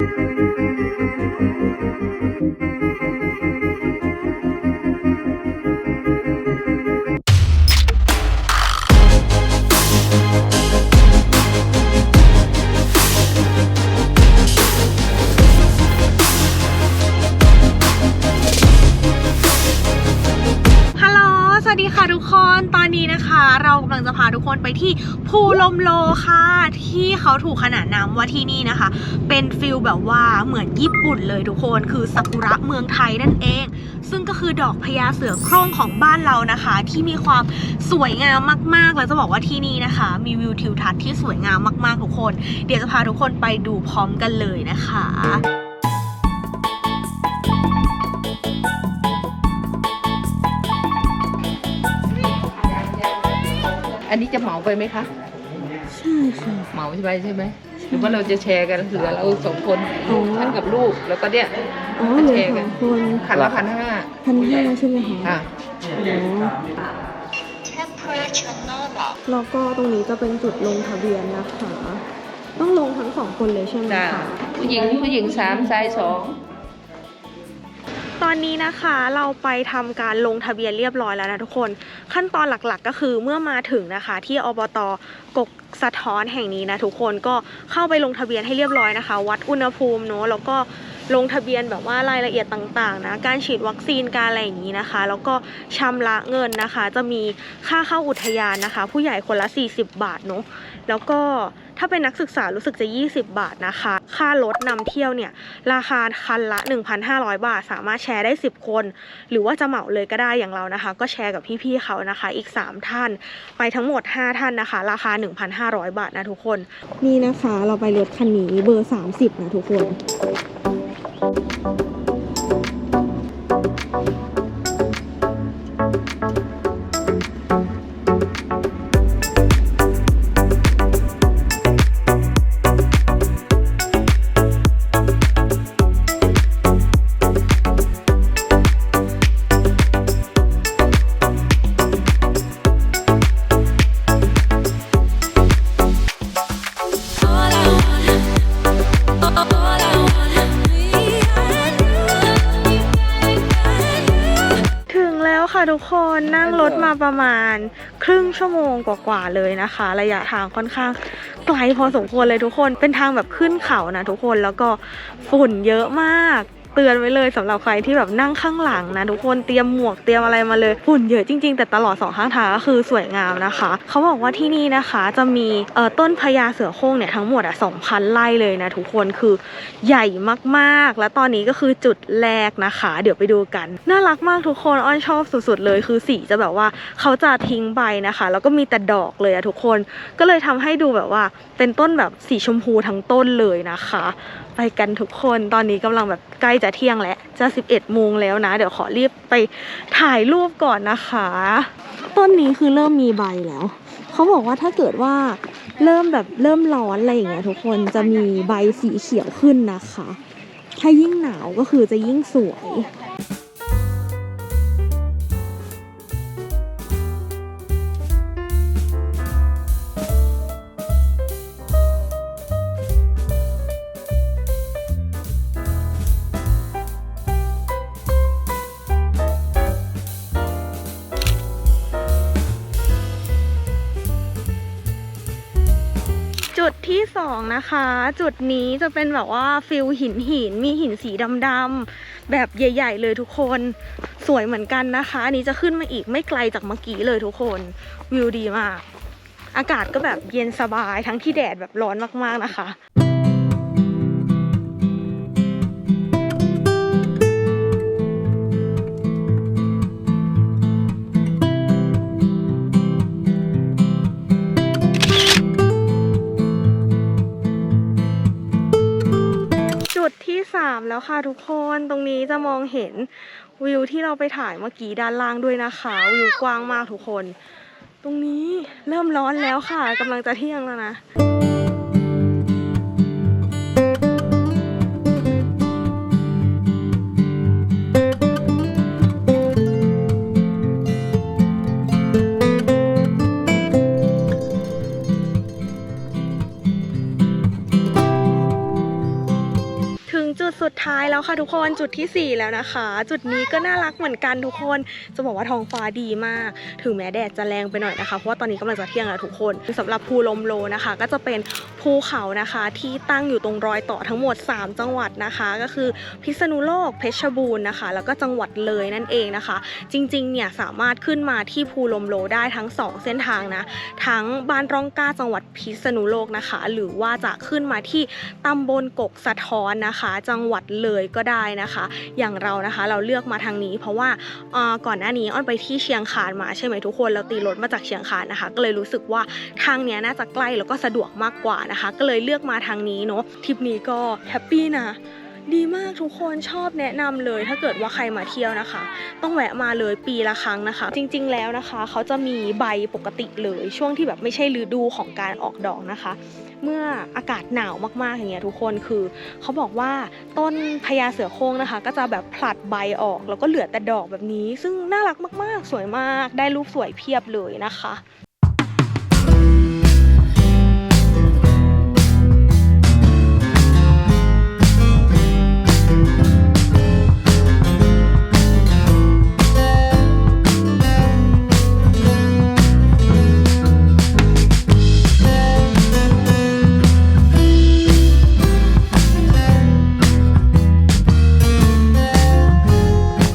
ฮั ทุกคนไปที่ภูลมโลค่ะ ที่เขาถูกขนานนามว่าที่นี่นะคะ เป็นฟิลแบบว่าเหมือนญี่ปุ่นเลยทุกคนคือซากุระเมืองไทยนั่นเอง ซึ่งก็คือดอกพญาเสือโคร่งของบ้านเรานะคะ ที่มีความสวยงามมากๆแล้วจะบอกว่าที่นี่นะคะ มีวิวทิวทัศน์ที่สวยงามมากๆทุกคน เดี๋ยวจะพาทุกคนไปดูพร้อมกันเลยนะคะ อันนี้จะเหมาไปไหมคะใช่ค่ะเหมาใช่ไหมใช่ไหมหรือว่าเราจะแชร์กันเหลือเราสองคนอ๋อฉันกับลูกแล้วก็เนี่ยอ๋อเหลือแชร์สกัอนงคนขันละพันห้าพันห้าใช่ไหมคะค่ะแล้วก็ตรงนี้จะเป็นจุดลงทะเบียนนะคะ ต้องลงทั้งสองคนเลยใช่ไหมจ้าคะผู้หญิงผู้หญิงสามชายสอง ตอนนี้นะคะเราไปทำการลงทะเบียนเรียบร้อยแล้วนะทุกคน ขั้นตอนหลักๆก็คือเมื่อมาถึงนะคะ ที่อบตกกสะท้อนแห่งนี้นะทุกคนก็เข้าไปลงทะเบียนให้เรียบร้อยนะคะ วัดอุณหภูมิเนอะแล้วก็ลงทะเบียนแบบว่ารายละเอียดต่างๆนะการฉีดวัคซีนการอะไรอย่างนี้นะคะ แล้วก็ชำระเงินนะคะ จะมีค่าเข้าอุทยานนะคะ ผู้ใหญ่คนละ 40 บาทเนอะแล้วก็ ถ้าเป็นนักศึกษารู้สึกจะ 20 บาทนะคะ ค่ารถนำเที่ยวเนี่ยราคาคันละ 1,500 บาท สามารถแชร์ได้ 10 คน หรือว่าจะเหมาเลยก็ได้อย่างเรานะคะ ก็แชร์กับพี่ๆเขานะคะ อีก 3 ท่าน ไปทั้งหมด 5 ท่านนะคะ ราคา 1,500 บาทนะทุกคน นี่นะคะเราไปรถคันนี้เบอร์ 30 นะทุกคน ค่ะทุกคนนั่งรถมาประมาณครึ่งชั่วโมงกว่าๆเลยนะคะ ระยะทางค่อนข้างไกลพอสมควรเลยทุกคนเป็นทางแบบขึ้นเขานะทุกคนแล้วก็ฝุ่นเยอะมาก เตือนไว้เลยสำหรับใครที่แบบนั่งข้างหลังนะทุกคนเตรียมหมวกเตรียมอะไรมาเลยฝุ่นเยอะจริง ๆ แต่ตลอดสองข้างทางก็คือสวยงามนะคะเขาบอกว่าที่นี่นะคะจะมีเอ่อต้นพญาเสือโคร่งเนี่ยทั้งหมดอะ2,000ไร่เลยนะทุกคนคือใหญ่มากๆ และตอนนี้ก็คือจุดแรกนะคะ เดี๋ยวไปดูกัน น่ารักมากทุกคนอ้อนชอบสุดๆ เลยคือสีจะแบบว่าเขาจะทิ้งใบนะคะ แล้วก็มีแต่ดอกเลยอะทุกคนก็เลยทำให้ดูแบบว่าเป็นต้นแบบสีชมพูทั้งต้นเลยนะคะ ไปกันทุกคนตอนนี้กำลังแบบใกล้จะเที่ยงแล้วจะ 11โมงแล้วนะ เดี๋ยวขอรีบไปถ่ายรูปก่อนนะคะ ต้นนี้คือเริ่มมีใบแล้ว เขาบอกว่าถ้าเกิดว่าเริ่มแบบเริ่มร้อนอะไรอย่างเงี้ยทุกคนจะมีใบสีเขียวขึ้นนะคะ ถ้ายิ่งหนาวก็คือจะยิ่งสวย จุดที่สองนะคะ จุดนี้จะเป็นแบบว่าฟิลหินหินมีหินสีดำๆแบบใหญ่ ๆ เลยทุกคนสวยเหมือนกันนะคะอันนี้จะขึ้นมาอีกไม่ไกลจากเมื่อกี้เลยทุกคนวิวดีมาก อากาศก็แบบเย็นสบายทั้งที่แดดแบบร้อนมากๆนะคะ แล้วค่ะทุกคนตรงนี้จะมองเห็นวิวที่เราไปถ่ายเมื่อกี้ด้านล่างด้วยนะคะ วิวกว้างมากทุกคน ตรงนี้เริ่มร้อนแล้วค่ะกำลังจะเที่ยงแล้วนะ สุดท้ายแล้วค่ะทุกคนจุดทีสี่ 4 แล้วนะคะ จุดนี้ก็น่ารักเหมือนกันทุกคนจะบอกว่าท้องฟ้าดีมาก ถึงแม้แดดจะแรงไปหน่อยนะคะเพราะว่าตอนนี้กำลังจะเที่ยงแล้วทุกคนสำหรับภูลมโลนะคะ ก็จะเป็นภูเขานะคะที่ตั้งอยู่ตรงรอยต่อทั้งหมด 3 จังหวัดนะคะ ก็คือพิษณุโลกเพชรบูรณ์นะคะ แล้วก็จังหวัดเลยนั่นเองนะคะ จริงๆเนี่ยสามารถขึ้นมาที่ภูลมโลได้ทั้ง 2 เส้นทางนะทั้งบ้านร่องกล้าจังหวัดพิษณุโลกนะคะ หรือว่าจะขึ้นมาที่ตำบลกกสะท้อนนะคะ จังหวัดเลยก็ได้นะคะ อย่างเรานะคะเราเลือกมาทางนี้ เพราะว่าก่อนหน้านี้อ้อนไปที่เชียงคานมาใช่ไหมทุกคนเราตีรถมาจากเชียงคานนะคะ ก็เลยรู้สึกว่าทางเนี้ยน่าจะใกล้แล้วก็สะดวกมากกว่านะคะ ก็เลยเลือกมาทางนี้เนาะทริปนี้ก็แฮปปี้นะ ดีมากทุกคนชอบแนะนำเลย ถ้าเกิดว่าใครมาเที่ยวนะคะ ต้องแวะมาเลยปีละครั้งนะคะ จริง ๆ แล้วนะคะเขาจะมีใบปกติเลยช่วงที่แบบไม่ใช่ฤดูของการออกดอกนะคะ เมื่ออากาศหนาวมากๆอย่างเงี้ยทุกคนคือเขาบอกว่าต้นพญาเสือโคร่งนะคะ ก็จะแบบผลัดใบออก แล้วก็เหลือแต่ดอกแบบนี้ ซึ่งน่ารักมาก ๆ สวยมากได้รูปสวยเพียบเลยนะคะ